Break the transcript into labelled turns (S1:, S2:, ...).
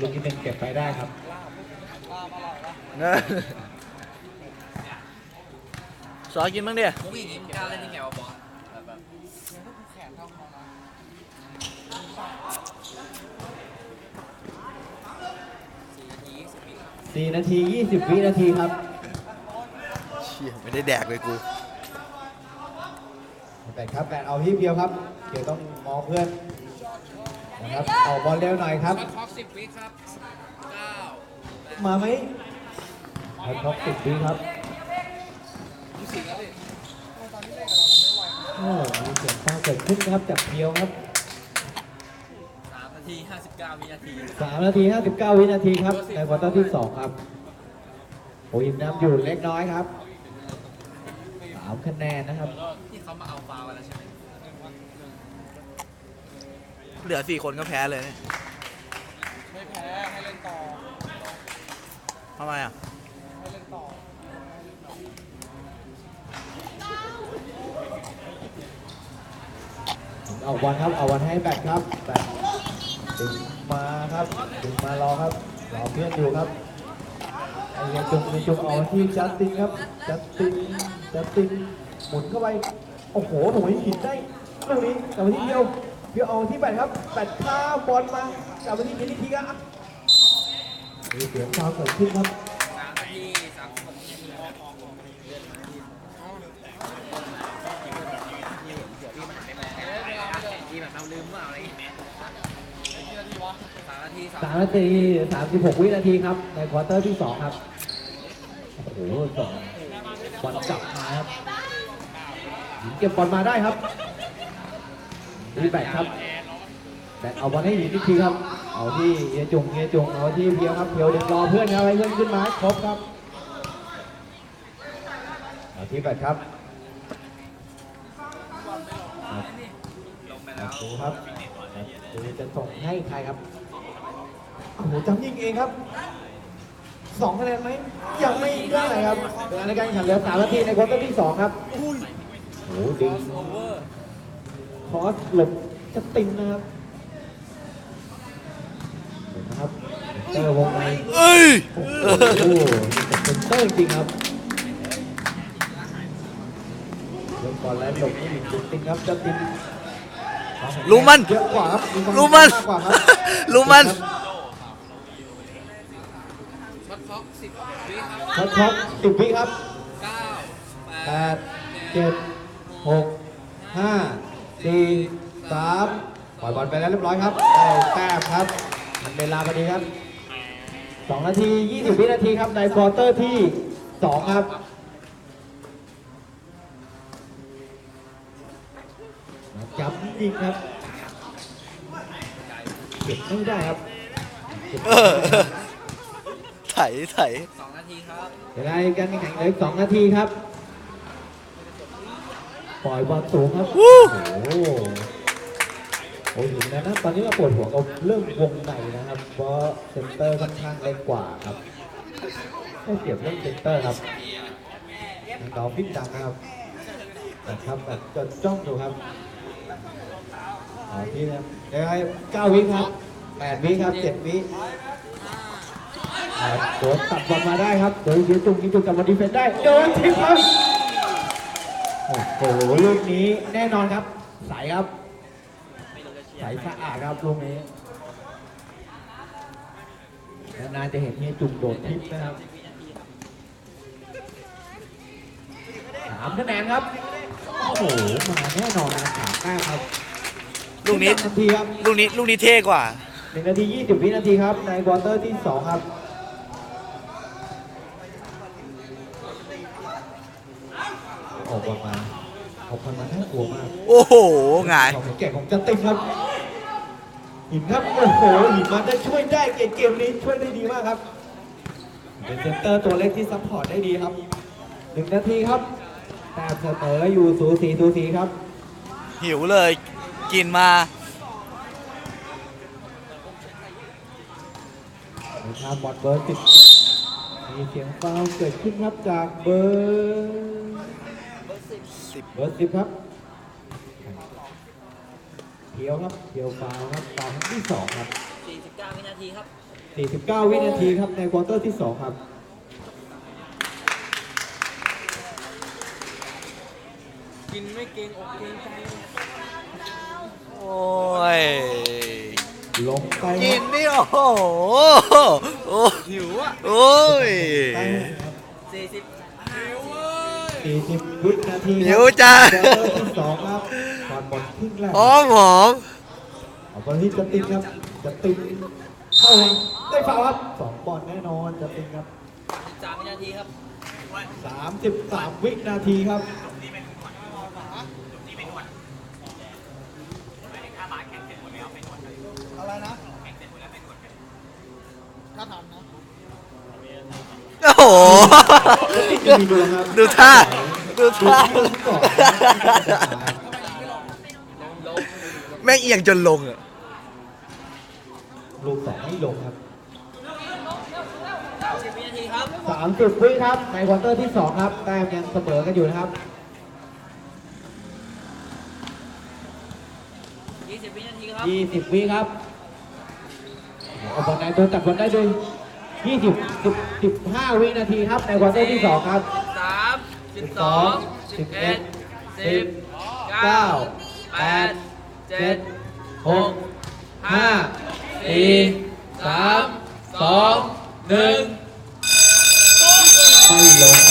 S1: ลูกที่หนึ่งเก็บไปได้ครับ
S2: สอกินบ้างเดีย
S3: มุกอย่างนี้มึงกล้าเล่นยังไงวะบอล
S1: สี่นาทียี่สิบวินาทีครับ
S2: เชี่ยไม่ได้แดกเลยกู
S1: แต่ครับแบนเอาที่เพียวครับเดี๋ยวต้องมองเพื่อนนะครับเอาบอลเร็วหน่อยครับ
S3: ช็อตคล็อกสิบวิครับเก้า
S1: มาไหมเอาท็อปสิบวิครับ
S3: ยี่สิบแล้วดิ
S1: โอ้มีเสียงฟ้าเกิดขึ้นครับจากเพียวครับ
S3: สามนาทีห้าสิบเก้าวินาที
S1: สามนาทีห้าสิบเก้าวินาทีครับในควอเตอร์ที่สองครับโอ้ยนำอยู่เล็กน้อยครับ สามคะแนนนะครับ
S3: ที่เขามาเอาฟาวกันแล้วใช่ไหม
S2: เหลือสี่คนก็แพ้เลยเนี่ย
S3: ไม่แพ้ ให้เล่นต่อ
S2: ทำไมอะ
S3: ให้เล่นต่อ
S1: เอาวันครับ เอาวันให้แบกครับแบกดึงมาครับดึงมารอครับรอเพื่อนอยู่ครับไอ้ ยังจุกยังจุกเอาที่จัสตินครับจัสตินจัสตินหมุนเข้าไปโอ้โหหนุ่ยหินได้ลูกนี้กลับมาที่เดียวเดียวเอาที่แบกครับแบกข้าบอลมากลับมาที่มินิทีครับมีเสียงฟาวเกิดขึ้นครับ
S3: ที่แบบเราลืมว่าอะไร สามนาที
S1: สามนาทีสามสิบหกวินาทีครับ ในควอเตอร์ที่สองครับ โอ้โหสองบอลกลับมาครับหญิงเก็บบอลมาได้ครับนี่แบกครับแบกเอาบอลให้หญิงอีกทีครับ เอาที่เฮียจงเฮียจงเอาที่เพียวครับเพียวเด็กรอเพื่อนครับให้เพื่อนขึ้นมาครบครับเอาที่แบกครับ
S3: ลงไป
S1: ครับ ดูครับดูจะส่งให้ใครครับโอ้โหจำยิงเองครับสองคะแนนไหมยังไม่ได้ครับเวลาในการแข่งขันเหลือสามนาทีในควอเตอร์ที่สองครับโอ้โหดึง
S3: โอเวอร์
S1: คอสหลบจะตินนะครับเห็นนะครับเตอร์วงใน
S2: เอ้ย
S1: โอ้โหเป็นเตอร์จริงครับเริ่มก่อนแล้วหลบให้หลิงจะตินครับจะติน
S2: รู้มัน
S1: เยอะกว่าครับควา
S2: รู้มัน
S1: มากกว่าครับ
S2: รู้มัน
S3: ช็อตคล็อกสิบวิครับ
S1: ช็อตช็อตสิบวิครับ
S3: เก้าแป
S1: แป
S3: ด
S1: ดเจ็ดหกห้าสี่สามปล่อยบอลไปแล้วเรียบร้อยครับได้แต้มครับทันเวลาพอดีครับสองนาทียี่สิบวินาทีครับในควอเตอร์ที่สองครับ จับยิงครับเก็บไม่ได้ครับเก็บ
S2: เอ
S1: ไม่
S2: อ
S1: ได้ครับ
S2: ไถไถ
S3: สองนาทีครับ
S1: เวลาการแข่งขันเหลืออีกสองนาทีครับ ปล่อยบอลสูงครับ
S2: วู้
S1: โอ้โหโอ้ยถึงนะนะตอนนี้เราปวดหัวกับเรื่องวงในนะครับ เพราะเซนเตอร์ค่อนข้างเล็กกว่าครับได้เปรียบเรื่องเซนเตอร์ครับน้องพิ้งดังนะครับนะครับแบบจนจ้องดูครับ เอาที่นะเดี๋ยวให้เก้าวิครับแปดวิครับเจ็ดวิโดนตัดบอลมาได้ครับโดยยืนจุงยิงจุงกับมาดีเฟนได้โดนทิ้งครับโอ้โหลูกนี้แน่นอนครับ ใสครับใสสะอาดครับลูกนี้นานจะเห็นเฮียจุงโดดทิปนะครับสามคะแนนครับ โอ้โห มาแน่นอนนะสามแต้มครับ
S2: ลูกนี้
S1: นาทีครับ
S2: ลูกนี้ลูกนี้เท่กว่า
S1: หนึ่งนาทียี่สิบวินาทีครับ ในควอเตอร์ที่สองครับ ออกบอลมาออกบอลมาน่ากลัวมาก
S2: โอ้โหหงาย
S1: ของแก่ของจันตินครับ หินครับ โอ้โห หินมาได้ช่วยได้เกมเกมนี้ช่วยได้ดีมากครับ เป็นเซนเตอร์ตัวเล็กที่ซัพพอร์ตได้ดีครับหนึ่งนาทีครับแต้มเสมออยู่สูสีสูสีครับ
S2: หิวเลย กินมา
S1: ในทางบอลเบอร์สิบมีเสียงฟาวล์เกิดขึ้นครับจากเบอร์สิบเบอร์สิบครับเทียวครับเทียวฟาวล์ครับฟาวล์ครั้งที่สองครับ
S3: สี่49 วินาทีครับ
S1: 49 วินาทีครับในควอเตอร์ที่ 2 ครับ
S3: กินไม่เกรงอกเกรงใจ
S2: โอ้ย
S1: ลงไป
S2: กินนี่โอ้โหโอ้
S3: หิวอะ
S2: โอ้ย
S1: ไปครับ
S3: 40หิวเว้ย
S1: 40วินาที
S2: หิวจ้า
S1: ควอเตอร์ที่2ครับก่อนหมดครึ่งแรก
S2: หอมหอม
S1: เอาบอลที่จะติดครับจะติดเข้าได้ฟาวล์ครับสองบอลแน่นอนจะติดครับ
S3: 13วินาทีครับ
S1: 33วินาทีครับ
S2: โอ้โห
S1: จะมีดวงครับ
S2: ดูท่า ดูท่า แม่งเอียงจนลงอะ
S1: ลูกสองไม่ลงครับ
S3: 10วินาทีครับ
S1: วิครับ ในควอเตอร์ที่2ครับ แต้มยังเสมอกันอยู่นะครับ
S3: 20วินาทีครับ
S1: 20วิครับเอาบอลได้โดนจับบอลได้ด้วย 20 15 วินาทีครับ ในควอเตอร์ที่ 2 ครับ
S3: 3 12 11 10 9 8 7 6 5 4 3 2 1
S1: ไม่ลง